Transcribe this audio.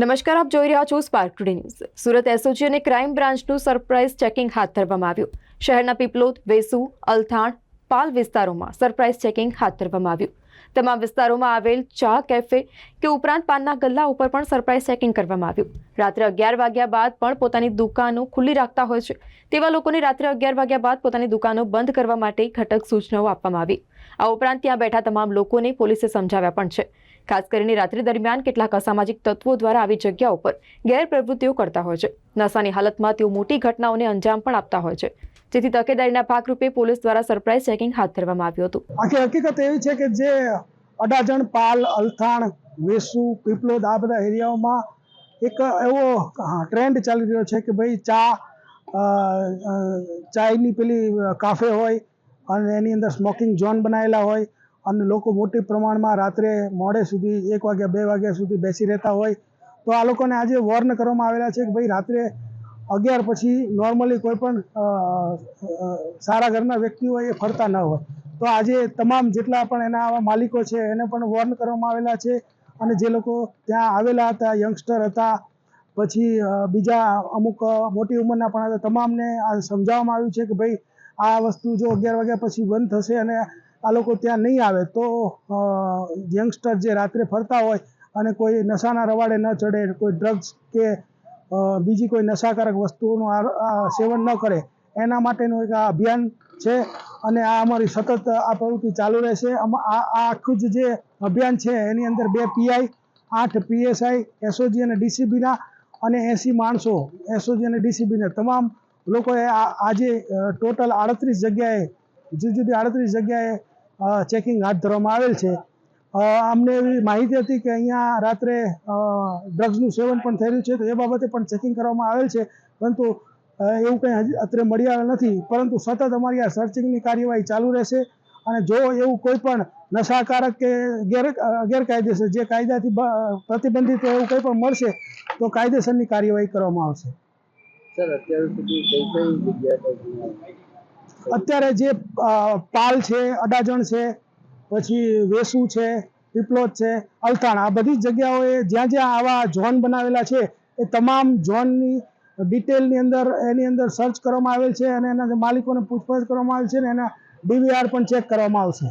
નમસ્કાર, આપ જોઈ રહ્યા છો spark today news Surat SOG અને ક્રાઇમ બ્રાન્ચનું સરપ્રાઇઝ ચેકિંગ હાથ ધરવામાં આવ્યું. શહેરના પીપલોદ, વેસુ, અલથાણ, પાલ વિસ્તારોમાં સરપ્રાઇઝ ચેકિંગ હાથ ધરવામાં આવ્યું. તમામ વિસ્તારોમાં આવેલ ચા કેફે કે ઉપરાંત પાનના ગલ્લા ઉપર પણ સરપ્રાઇઝ ચેકિંગ કરવામાં આવ્યું. રાત્રે અગિયાર વાગ્યા બાદ પણ પોતાની દુકાનો ખુલ્લી રાખતા હોય છે. તેવા લોકોને રાત્રે અગિયાર વાગ્યા બાદ પોતાની દુકાનો બંધ કરવા માટે ઘટક સૂચનાઓ આપવામાં આવી. આ ઉપરાંત ત્યાં બેઠા તમામ લોકોને પોલીસે સમજાવ્યા પણ છે. ખાસ કરીને રાત્રિ દરમિયાન કેટલાક અસામાજિક તત્વો દ્વારા આવી જગ્યા ઉપર ગેરપ્રવૃત્તિઓ કરતા હોય છે. નશાની હાલતમાં તેઓ મોટી ઘટનાઓને અંજામ પણ આપતા હોય છે. જેથી તકેદારીના ભાગરૂપે પોલીસ દ્વારા સરપ્રાઇઝ ચેકિંગ હાથ ધરવામાં આવ્યું હતું. આખી હકીકત એવી છે કે જે અડાજણ, પાલ, અલથાણ, વેસુ, પીપલોદ આ બધા એરિયાઓમાં એક એવો ટ્રેન્ડ ચાલી રહ્યો છે કે ભાઈ ચા ચાયની પેલી કાફે હોય અને એની અંદર સ્મોકિંગ ઝોન બનાવેલા હોય. અને લોકો મોટી પ્રમાણમાં રાત્રે મોડે સુધી એક વાગ્યા, બે વાગ્યા સુધી બેસી રહેતા હોય. તો આ લોકોને આજે વોર્ન કરવામાં આવેલા છે કે ભાઈ, રાત્રે અગિયાર પછી નોર્મલી કોઈ પણ સારા ઘરના વ્યક્તિ હોય એ ફરતા ન હોય. તો આજે તમામ જેટલા પણ એના આવા માલિકો છે, એને પણ વોર્ન કરવામાં આવેલા છે. અને જે લોકો ત્યાં આવેલા હતા યંગસ્ટર હતા, પછી બીજા અમુક મોટી ઉંમરના પણ હતા, તમામને આ સમજાવવામાં આવ્યું છે કે ભાઈ, આ વસ્તુ જો અગિયાર વાગ્યા પછી બંધ થશે અને આ લોકો ત્યાં નહીં આવે તો યંગસ્ટર જે રાત્રે ફરતા હોય અને કોઈ નશાના રવાડે ન ચડે, કોઈ ડ્રગ્સ કે બીજી કોઈ નશાકારક વસ્તુઓનું સેવન ન કરે, એના માટેનું એક આ અભિયાન છે અને આ અમારી સતત આ પ્રવૃત્તિ ચાલુ રહેશે. આ આખું જ જે અભિયાન છે એની અંદર બે પીઆઈ આઠ પીએસઆઈ એસઓજી અને ડીસીબીના અને એંસી માણસો એસઓજી અને ડીસીબીના તમામ લોકોએ આજે ટોટલ આડત્રીસ જગ્યાએ, જુદી જુદી આડત્રીસ જગ્યાએ ચેકિંગ હાથ ધરવામાં આવેલ છે. અમને એવી માહિતી હતી કે અહીંયા રાત્રે ડ્રગ્સનું સેવન પણ થયેલું છે, તો એ બાબતે પણ ચેકિંગ કરવામાં આવેલ છે. પરંતુ એવું કંઈ હજી અત્યારે મળી આવેલ નથી. પરંતુ સતત અમારી આ સર્ચિંગની કાર્યવાહી ચાલુ રહેશે અને જો એવું કોઈ પણ નશાકારક કે ગેર ગેરકાયદેસર જે કાયદાથી પ્રતિબંધિત એવું કંઈ પણ મળશે, તો કાયદેસરની કાર્યવાહી કરવામાં આવશે. સર, અત્યાર સુધી કઈ કઈ જગ્યા પર અત્યારે જે પાલ છે, અડાજણ છે, પછી વેસુ છે પીપલોદ છે અલથાણા આ બધી જગ્યાઓએ જ્યાં જ્યાં આવા ઝોન બનાવેલા છે, એ તમામ ઝોનની ડિટેલની અંદર, એની અંદર સર્ચ કરવામાં આવેલ છે અને એના માલિકોને પૂછપરછ કરવામાં આવેલ છે અને એના ડીવીઆર પણ ચેક કરવામાં આવશે.